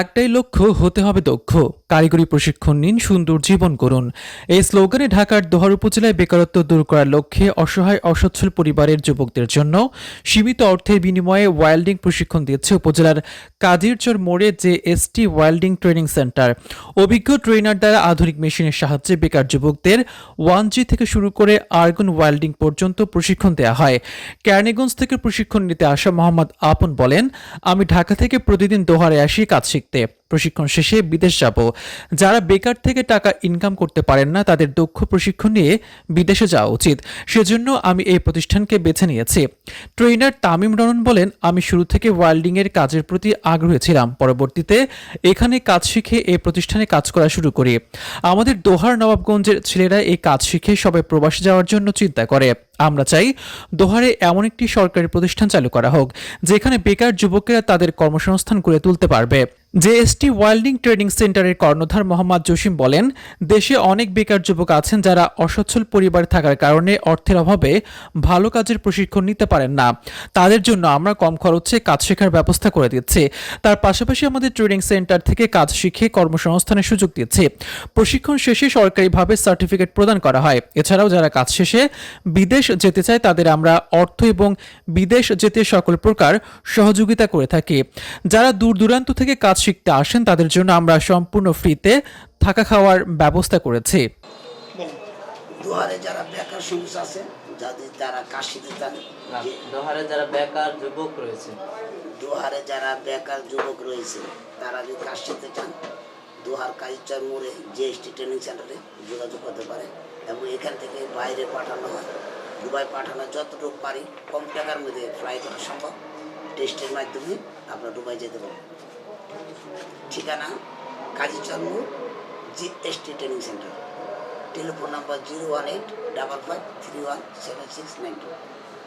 একটাই লক্ষ্য, হতে হবে দক্ষ। কারিগরি প্রশিক্ষণ নিন, সুন্দর জীবন করুন। এই স্লোগানে ঢাকার দোহার উপজেলায় বেকারত্ব দূর করার লক্ষ্যে অসহায়, অসচ্ছল পরিবারের যুবকদের জন্য সীমিত অর্থের বিনিময়ে ওয়াইল্ডিং প্রশিক্ষণ দিচ্ছে উপজেলার কাদিরচর মোড়ে যে এসটি ওয়াইল্ডিং ট্রেনিং সেন্টার। অভিজ্ঞ ট্রেনার দ্বারা আধুনিক মেশিনের সাহায্যে বেকার যুবকদের ওয়ান জি থেকে শুরু করে আর্গন ওয়াইল্ডিং পর্যন্ত প্রশিক্ষণ দেওয়া হয়। ক্যারনিগঞ্জ থেকে প্রশিক্ষণ নিতে আসা মোহাম্মদ আপন বলেন, আমি ঢাকা থেকে প্রতিদিন দোহারে আসি, কাজ শিখতে প্রশিক্ষণ শেষে বিদেশ যাব। যারা বেকার থেকে টাকা ইনকাম করতে পারেন না, তাদের দক্ষ প্রশিক্ষণ নিয়ে বিদেশে যাওয়া উচিত। সেজন্য আমি এই প্রতিষ্ঠানকে বেছে নিয়েছি। ট্রেনার তামিম রনন বলেন, আমি শুরু থেকে ওয়েল্ডিং এর কাজের প্রতি আগ্রহী ছিলাম। পরবর্তীতে এখানে কাজ শিখে এই প্রতিষ্ঠানে কাজ করা শুরু করি। আমাদের দোহার নবাবগঞ্জের ছেলেরা এই কাজ শিখে সবাই প্রবাসে যাওয়ার জন্য চিন্তা করে। আমরা চাই দোহারে এমন একটি সরকারি প্রতিষ্ঠান চালু করা হোক, যেখানে বেকার যুবকেরা তাদের কর্মসংস্থান করে তুলতে পারবে। জেএসটি ওয়েল্ডিং ট্রেনিং সেন্টারের কর্ণধার মোহাম্মদ জসিম বলেন, দেশে অনেক বেকার যুবক আছেন যারা অসচ্ছল পরিবার থাকার কারণে অর্থের অভাবে ভালো কাজের প্রশিক্ষণ নিতে পারেন না। তাদের জন্য আমরা কম খরচে কাজ শেখার ব্যবস্থা করে দিচ্ছি। তার পাশাপাশি আমাদের ট্রেনিং সেন্টার থেকে কাজ শিখে কর্মসংস্থানের সুযোগ দিচ্ছে। প্রশিক্ষণ শেষে সরকারিভাবে সার্টিফিকেট প্রদান করা হয়। এছাড়াও যারা কাজ শেষে বিদেশ যেতে চায়, তাদের আমরা অর্থ এবং বিদেশ যেতে সকল প্রকার সহযোগিতা করে থাকি। যারা দূর দূরান্ত থেকে কাজ শিখতে আসেন তাদের জন্য আমরা সম্পূর্ণ ফ্রিতে থাকা খাওয়ার ব্যবস্থা করেছি। দুয়ারে যারা বেকার সমস্যা আছে যাদের শিখতে চান না, দোহারে যারা বেকার যুবক রয়েছে। দুহারে যারা বেকার যুবক রয়েছে তারা যদি কাজ শিখতে চান দুহার কাজিচার মোড়ে জিএসটি ট্রেনিং সেন্টারে যোগাযোগ করতে পারে এবং এখান থেকে বাইরে পাঠানো হয়। দুবাই পাঠানো যতটুকু পারি কম টাকার মধ্যে ফ্লাই করা সম্ভব। টেস্টের মাধ্যমে আপনারা দুবাই যেতে পারবেন। ঠিকানা Kazichandra G S T training centre. Telephone number zero one eight double five three one seven six nine two.